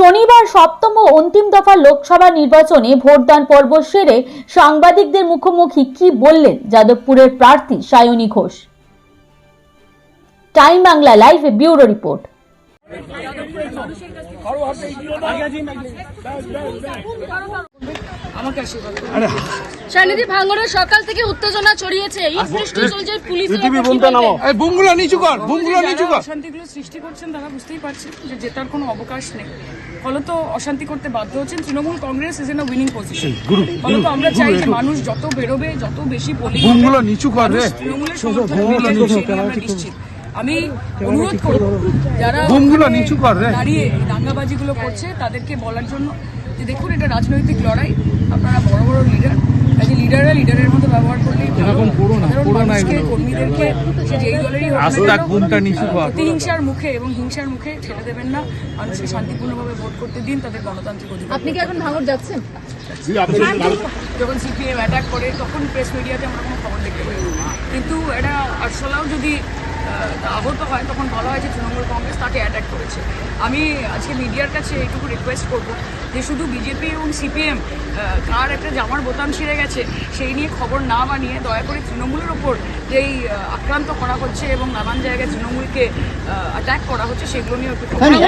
শনিবার সপ্তম ও অন্তিম দফা লোকসভা নির্বাচনে ভোটদান পর্ব সেরে সাংবাদিকদের মুখোমুখি কি বললেন যাদবপুরের প্রার্থী Sayani Ghosh? Time Bangla live bureau report. আমাকে আশীর্বাদ শালিনী ভাঙড়ে সকাল থেকে উত্তেজনা ছড়িয়েছে এই বৃষ্টি চলছে পুলিশ এই বুমগুলো নিচু কর বুমগুলো নিচু কর। অশান্তিগুলো সৃষ্টি করছেন তারা বুঝতেই পারছেন যে জেতার কোনো অবকাশ নেই। ফলত অশান্তি করতে বাধ্য হচ্ছেন Trinamool Congress is in a winning position ফলত আমরা চাই যে মানুষ যত বেরোবে যত বেশি পোলিং বুমগুলো নিচু কর রে। তৃণমূলের সমর্থন পেয়ে যাবে, সেই নিয়ে আমরা নিশ্চিত। আমি অনুরোধ করব যারা বুমগুলো নিচু কর রে। দাঁড়িয়ে দাঙ্গাবাজিগুলো করছে তাদেরকে বলার জন্য যে দেখুন এটা রাজনৈতিক লড়াই। আপনারা বড় বড় লিডার কাজে লিডাররা লিডারের মতো ব্যবহার করলেই এরকম করো না, করো না এগুলো। কর্মীদেরকে সে যেই দলেরই আস্থা গুণটা নিচু কর। মুখে এবং হিংসার মুখে ছেড়ে দেবেন না মানুষকে শান্তিপূর্ণভাবে ভোট করতে দিন তাদের গণতান্ত্রিক অধিকার আপনি কি এখন ভাঙর যাচ্ছেন যখন সিপিএম অ্যাটাক করে তখন প্রেস মিডিয়াতে আমরা কোনো খবর দেখতে পাই না। কিন্তু এটা আরশোলাও যদি আহ, আহত হয় তখন বলা হয় যে তৃণমূল কংগ্রেস তাকে অ্যাটাক করেছে। আমি আজকে মিডিয়ার কাছে এইটুকু রিকোয়েস্ট করব যে শুধু বিজেপি এবং সিপিএম কার একটা জামার বোতাম ছিঁড়ে গেছে সেই নিয়ে খবর না বানিয়ে দয়া করে তৃণমূলের ওপর যেই আক্রান্ত করা হচ্ছে এবং নানান জায়গায় তৃণমূলকে অ্যাটাক করা হচ্ছে সেগুলো নিয়ে একটু খবর